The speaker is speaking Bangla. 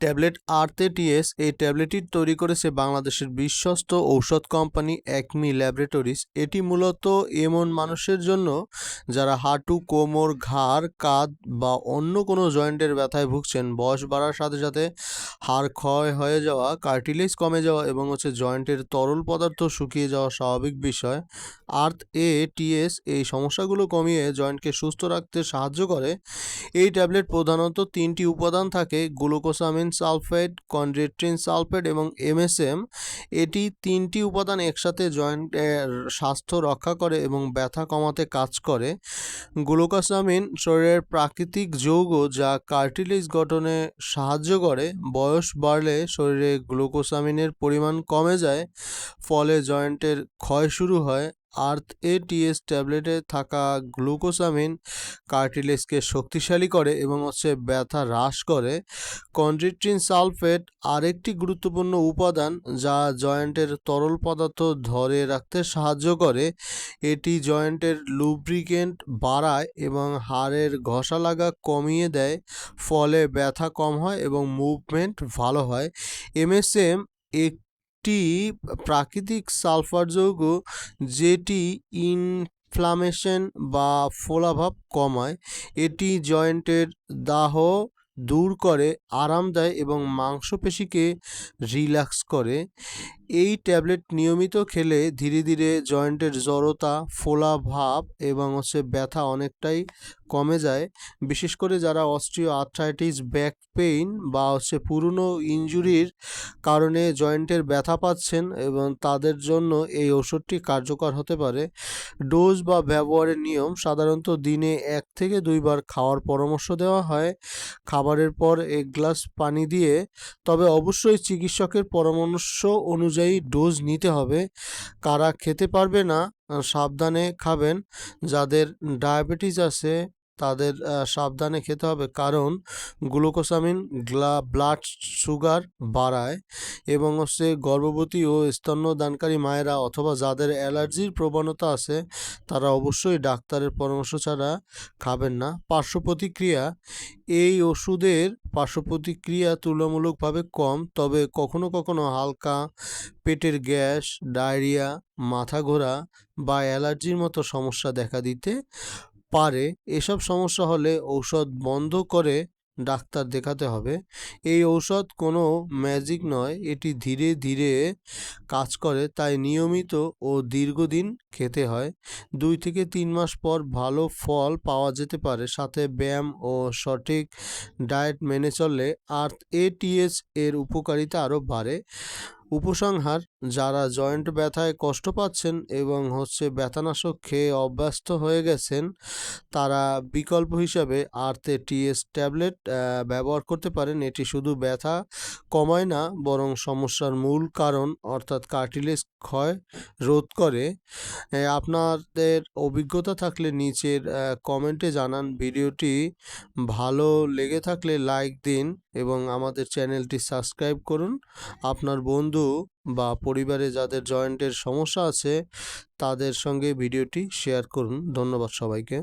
ট্যাবলেট আর্তেটিএস এই ট্যাবলেটটি তৈরি করেছে বাংলাদেশের বিশ্বস্ত ঔষধ কোম্পানি একমি ল্যাবরেটরিজ। এটি মূলত এমন মানুষের জন্য যারা হাঁটু, কোমর, ঘাড়, কাঁধ বা অন্য কোনো জয়েন্টের ব্যথায় ভুগছেন। বয়স বাড়ার সাথে সাথে হাড় ক্ষয় হয়ে যাওয়া, কার্টিলেজ কমে যাওয়া এবং হচ্ছে জয়েন্টের তরল পদার্থ শুকিয়ে যাওয়া স্বাভাবিক বিষয়। আর্থ এ টিএস এই সমস্যাগুলো কমিয়ে জয়েন্টকে সুস্থ রাখতে সাহায্য করে। এই ট্যাবলেট প্রধানত তিনটি উপাদান থাকে, গ্লুকোসামিন সালফেট কনড্রেট্রিন সালফেট এবং এমএসএম এটি তিনটি উপাদান একসাথে জয়েন্টের স্বাস্থ্য রক্ষা করে এবং ব্যথা কমাতে কাজ করে। গ্লুকোসামিন শরীরের প্রাকৃতিক যৌগ যা কার্টিলেজ গঠনে সাহায্য করে। বয়স বাড়লে শরীরে গ্লুকোসামিনের পরিমাণ কমে যায়, ফলে জয়েন্টের ক্ষয় শুরু হয়। আর্থ এ টিএস ট্যাবলেটে থাকা গ্লুকোসামিন কার্টিলেজকে শক্তিশালী করে এবং হচ্ছে ব্যথা হ্রাস করে। কন্ড্রিট্রিন সালফেট আরেকটি গুরুত্বপূর্ণ উপাদান যা জয়েন্টের তরল পদার্থ ধরে রাখতে সাহায্য করে। এটি জয়েন্টের লুব্রিকেন্ট বাড়ায় এবং হাড়ের ঘষা লাগা কমিয়ে দেয়, ফলে ব্যথা কম হয় এবং মুভমেন্ট ভালো হয়। এমএসএম এক একটি প্রাকৃতিক সালফার যৌগ যেটি ইনফ্লামেশন বা ফোলাভাব কমায়, এটি জয়েন্টের দাহ দূর করে, আরাম দেয় এবং মাংসপেশিকে রিল্যাক্স করে। এই ট্যাবলেট নিয়মিত খেলে ধীরে ধীরে জয়েন্টের জড়তা, ফোলা ভাব এবং হচ্ছে ব্যথা অনেকটাই কমে যায়। বিশেষ করে যারা অস্ট্রিও আর্থ্রাইটিস ব্যাক পেইন বা হচ্ছে পুরনো ইঞ্জুরির কারণে জয়েন্টের ব্যথা পাচ্ছেন এবং তাদের জন্য এই ওষুধটি কার্যকর হতে পারে। ডোজ বা ব্যবহারের নিয়ম সাধারণত দিনে এক থেকে দুইবার খাওয়ার পরামর্শ দেওয়া হয়। খাবারের পর এক গ্লাস পানি দিয়ে, তবে অবশ্যই চিকিৎসকের পরামর্শ অনুযায়ী ডোজ নিতে হবে। কারা খেতে পারবে না সাবধানে খাবেন। যাদের ডায়াবেটিস আছে, তাদের সাবধানে খেতে হবে। কারণ গ্লুকোসামিন গ্লা ব্লাড সুগার বাড়ায় এবং হচ্ছে গর্ভবতী ও স্তন্যদানকারী মায়েরা অথবা যাদের অ্যালার্জির প্রবণতা আছে, তারা অবশ্যই ডাক্তারের পরামর্শ ছাড়া খাবেন না। পার্শ্ব প্রতিক্রিয়া, এই ওষুধের পার্শ্ব প্রতিক্রিয়া তুলনামূলকভাবে কম, তবে কখনো কখনো হালকা পেটের গ্যাস, ডায়রিয়া, মাথা ঘোরা বা অ্যালার্জির মতো সমস্যা দেখা দিতে পারে। এসব সমস্যা হলে ঔষধ বন্ধ করে ডাক্তার দেখাতে হবে। এই ঔষধ কোনো ম্যাজিক নয়, এটি ধীরে ধীরে কাজ করে, তাই নিয়মিত ও দীর্ঘদিন খেতে হয়। দুই থেকে তিন মাস পর ভালো ফল পাওয়া যেতে পারে। সাথে ব্যায়াম ও সঠিক ডায়েট মেনে চললে আর এটিএস এর উপকারিতা আরও বাড়ে। উপসংহার, যারা জয়েন্ট ব্যথায় কষ্ট পাচ্ছেন এবং হচ্ছে ব্যথানাশক খেয়ে অভ্যস্ত হয়ে গেছেন, তারা বিকল্প হিসাবে আর্থে টিএস ট্যাবলেট ব্যবহার করতে পারেন। এটি শুধু ব্যথা কমায় না, বরং সমস্যার মূল কারণ, অর্থাৎ কার্টিলেজ ক্ষয় রোধ করে। আপনাদের অভিজ্ঞতা থাকলে নিচের কমেন্টে জানান। ভিডিওটি ভালো লেগে থাকলে লাইক দিন এবং আমাদের চ্যানেলটি সাবস্ক্রাইব করুন। আপনার বন্ধু বা পরিবারে যাদের জয়েন্টের সমস্যা আছে তাদের সঙ্গে ভিডিওটি শেয়ার করুন। ধন্যবাদ সবাইকে।